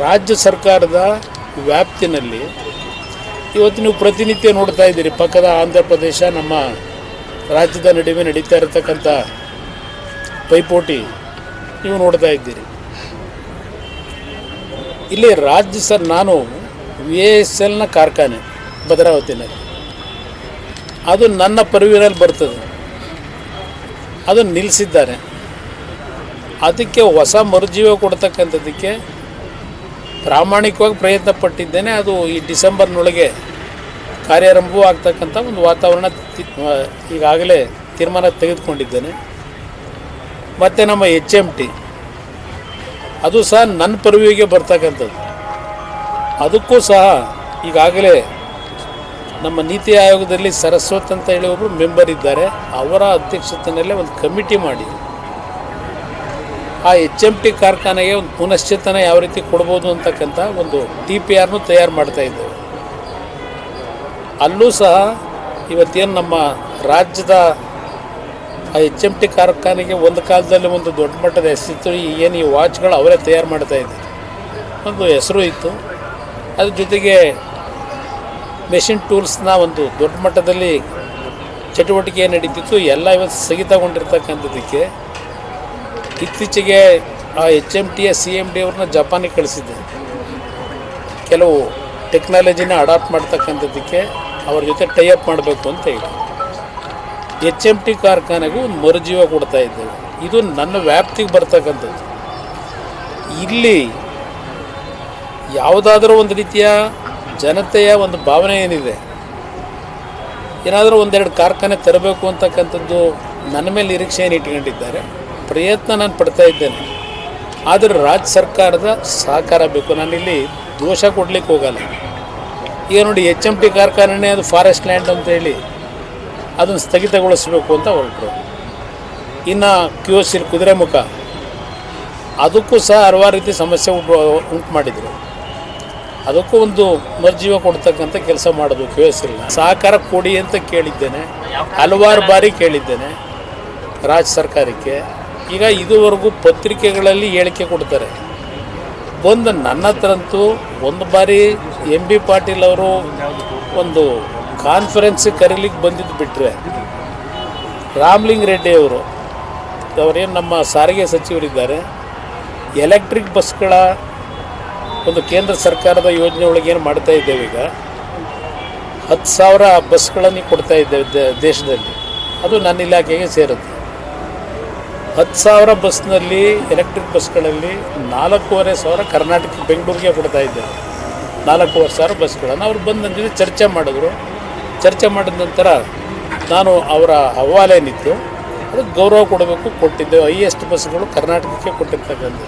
ರಾಜ್ಯ ಸರ್ಕಾರದ ವ್ಯಾಪ್ತಿನಲ್ಲಿ ಇವತ್ತು ನೀವು ಪ್ರತಿನಿತ್ಯ ನೋಡ್ತಾ ಇದ್ದೀರಿ. ಪಕ್ಕದ ಆಂಧ್ರ ಪ್ರದೇಶ, ನಮ್ಮ ರಾಜ್ಯದ ನಡುವೆ ನಡೀತಾ ಇರತಕ್ಕಂಥ ಪೈಪೋಟಿ ನೀವು ನೋಡ್ತಾ ಇದ್ದೀರಿ. ಇಲ್ಲಿ ರಾಜ್ಯ ಸರ್, ನಾನು ವಿ ಎಸ್ ಎಲ್ನ ಕಾರ್ಖಾನೆ, ಭದ್ರಾವತಿನಲ್ಲಿ. ಅದು ನನ್ನ ಪರಿವಿನಲ್ಲಿ ಬರ್ತದೆ. ಅದನ್ನು ನಿಲ್ಲಿಸಿದ್ದಾರೆ. ಅದಕ್ಕೆ ಹೊಸ ಮರುಜೀವ ಕೊಡ್ತಕ್ಕಂಥದ್ದಕ್ಕೆ ಪ್ರಾಮಾಣಿಕವಾಗಿ ಪ್ರಯತ್ನ ಪಟ್ಟಿದ್ದೇನೆ ಅದು ಈ ಡಿಸೆಂಬರ್ನೊಳಗೆ ಕಾರ್ಯಾರಂಭವೂ ಆಗ್ತಕ್ಕಂಥ ಒಂದು ವಾತಾವರಣ ಈಗಾಗಲೇ ತೀರ್ಮಾನ ತೆಗೆದುಕೊಂಡಿದ್ದೇನೆ. ಮತ್ತು ನಮ್ಮ ಎಚ್ ಎಂ ಟಿ, ಅದು ಸಹ ನನ್ನ ಪರವಿಗೆ ಬರ್ತಕ್ಕಂಥದ್ದು. ಅದಕ್ಕೂ ಸಹ ಈಗಾಗಲೇ ನಮ್ಮ ನೀತಿ ಆಯೋಗದಲ್ಲಿ ಸರಸ್ವತ್ ಅಂತ ಹೇಳಿ ಒಬ್ಬರು ಮೆಂಬರ್ ಇದ್ದಾರೆ. ಅವರ ಅಧ್ಯಕ್ಷತೆಯಲ್ಲೇ ಒಂದು ಕಮಿಟಿ ಮಾಡಿ ಆ ಎಚ್ ಎಂ ಟಿ ಕಾರ್ಖಾನೆಗೆ ಒಂದು ಪುನಶ್ಚೇತನ ಯಾವ ರೀತಿ ಕೊಡ್ಬೋದು ಅಂತಕ್ಕಂಥ ಒಂದು ಟಿ ಪಿ ಆರ್ನು ತಯಾರು ಮಾಡ್ತಾ ಇದ್ದೇವೆ ಅಲ್ಲೂ ಸಹ ಇವತ್ತೇನು ನಮ್ಮ ರಾಜ್ಯದ ಆ ಎಚ್ ಎಂ ಟಿ ಕಾರ್ಖಾನೆಗೆ ಒಂದು ಕಾಲದಲ್ಲಿ ಒಂದು ದೊಡ್ಡ ಮಟ್ಟದ ಹೆಸರಿತ್ತು ಏನು ಈ ವಾಚ್ಗಳು ಅವರೇ ತಯಾರು ಮಾಡ್ತಾ ಇದ್ದೆ. ಒಂದು ಹೆಸರು ಇತ್ತು. ಅದ್ರ ಜೊತೆಗೆ ಮೆಷಿನ್ ಟೂಲ್ಸ್ನ ಒಂದು ದೊಡ್ಡ ಮಟ್ಟದಲ್ಲಿ ಚಟುವಟಿಕೆ ನಡೀತಿತ್ತು, ಎಲ್ಲ ಇವತ್ತು ಸ್ಥಗಿತಗೊಂಡಿರ್ತಕ್ಕಂಥದ್ದಕ್ಕೆ ಇತ್ತೀಚೆಗೆ ಆ ಎಚ್ ಎಂ ಟಿಯ ಸಿ ಎಂ ಡಿ ಅವ್ರನ್ನ ಜಪಾನಿಗೆ ಕಳಿಸಿದ್ದೆ. ಕೆಲವು ಟೆಕ್ನಾಲಜಿನ ಅಡಾಪ್ಟ್ ಮಾಡ್ತಕ್ಕಂಥದ್ದಕ್ಕೆ ಅವ್ರ ಜೊತೆ ಟೈಅಪ್ ಮಾಡಬೇಕು ಅಂತ ಹೇಳಿ. ಎಚ್ ಎಂ ಟಿ ಕಾರ್ಖಾನೆಗೂ ಒಂದು ಮರುಜೀವ ಕೊಡ್ತಾ ಇದ್ದೇವೆ. ಇದು ನನ್ನ ವ್ಯಾಪ್ತಿಗೆ ಬರ್ತಕ್ಕಂಥದ್ದು. ಇಲ್ಲಿ ಯಾವುದಾದ್ರೂ ಒಂದು ರೀತಿಯ ಜನತೆಯ ಒಂದು ಭಾವನೆ ಏನಿದೆ? ಏನಾದರೂ ಒಂದೆರಡು ಕಾರ್ಖಾನೆ ತರಬೇಕು ಅಂತಕ್ಕಂಥದ್ದು ನನ್ನ ಮೇಲೆ ನಿರೀಕ್ಷೆ ಏನು ಇಟ್ಕೊಂಡಿದ್ದಾರೆ? ಪ್ರಯತ್ನ ನಾನು ಪಡ್ತಾ ಇದ್ದೇನೆ. ಆದರೆ ರಾಜ್ಯ ಸರ್ಕಾರದ ಸಹಕಾರ ಬೇಕು. ನಾನಿಲ್ಲಿ ದೋಷ ಕೊಡ್ಲಿಕ್ಕೆ ಹೋಗಲ್ಲ. ಈಗ ನೋಡಿ ಎಚ್ ಎಂ ಟಿ ಕಾರ್ಖಾನೆ ಅದು ಫಾರೆಸ್ಟ್ ಲ್ಯಾಂಡ್ ಅಂತ ಹೇಳಿ ಅದನ್ನು ಸ್ಥಗಿತಗೊಳಿಸಬೇಕು ಅಂತ ಹೊರಟರು. ಇನ್ನು ಕ್ಯೂ ಎಸ್ ಕುದುರೆ ಕುದುರೆಮುಖ ಅದಕ್ಕೂ ಸಹ ಹಲವಾರು ರೀತಿ ಸಮಸ್ಯೆ ಉಂಟು ಉಂಟು ಮಾಡಿದರು. ಅದಕ್ಕೂ ಒಂದು ಮರ್ಜೀವ ಕೊಡ್ತಕ್ಕಂಥ ಕೆಲಸ ಮಾಡೋದು ಕ್ಯೂ ಇಲ್ಲ ಸಹಕಾರ ಕೊಡಿ ಅಂತ ಕೇಳಿದ್ದೇನೆ. ಹಲವಾರು ಬಾರಿ ಕೇಳಿದ್ದೇನೆ ರಾಜ್ಯ ಸರ್ಕಾರಕ್ಕೆ. ಈಗ ಇದುವರೆಗೂ ಪತ್ರಿಕೆಗಳಲ್ಲಿ ಹೇಳಿಕೆ ಕೊಡ್ತಾರೆ. ಬಂದು ನನ್ನ ಹತ್ರಂತೂ ಒಂದು ಬಾರಿ ಎಂ ಬಿ ಪಾಟೀಲ್ ಅವರು ಒಂದು ಕಾನ್ಫರೆನ್ಸ್ ಕರೀಲಿಕ್ಕೆ ಬಂದಿದ್ದು ಬಿಟ್ಟರೆ ರಾಮ್ಲಿಂಗ್ ರೆಡ್ಡಿ ಅವರು, ಅವರೇನು ನಮ್ಮ ಸಾರಿಗೆ ಸಚಿವರಿದ್ದಾರೆ ಎಲೆಕ್ಟ್ರಿಕ್ ಬಸ್ಗಳ ಒಂದು ಕೇಂದ್ರ ಸರ್ಕಾರದ ಯೋಜನೆ ಒಳಗೆ ಏನು ಮಾಡ್ತಾ ಇದ್ದೇವೆ ಈಗ? ಹತ್ತು ಸಾವಿರ ಬಸ್ಗಳನ್ನು ಕೊಡ್ತಾ ಇದ್ದೇವೆ ದೇಶದಲ್ಲಿ. ಅದು ನನ್ನ ಇಲಾಖೆಗೆ ಸೇರುತ್ತೆ. ಹತ್ತು ಸಾವಿರ ಬಸ್ನಲ್ಲಿ ಎಲೆಕ್ಟ್ರಿಕ್ ಬಸ್ಗಳಲ್ಲಿ ನಾಲ್ಕೂವರೆ ಸಾವಿರ ಕರ್ನಾಟಕ, ಬೆಂಗಳೂರಿಗೆ ಕೊಡ್ತಾ ಇದ್ದೇವೆ ನಾಲ್ಕೂವರೆ ಸಾವಿರ ಬಸ್ಗಳನ್ನು ಅವ್ರು ಬಂದು ಚರ್ಚೆ ಮಾಡಿದ್ರು. ಚರ್ಚೆ ಮಾಡಿದ ನಂತರ ನಾನು ಅವರ ಅಹವಾಲೇನಿತ್ತು ಅದಕ್ಕೆ ಗೌರವ ಕೊಡಬೇಕು ಕೊಟ್ಟಿದ್ದೆವು ಹೈಯೆಸ್ಟ್ ಬಸ್ಗಳು ಕರ್ನಾಟಕಕ್ಕೆ ಕೊಟ್ಟಿರ್ತಕ್ಕಂಥದ್ದು.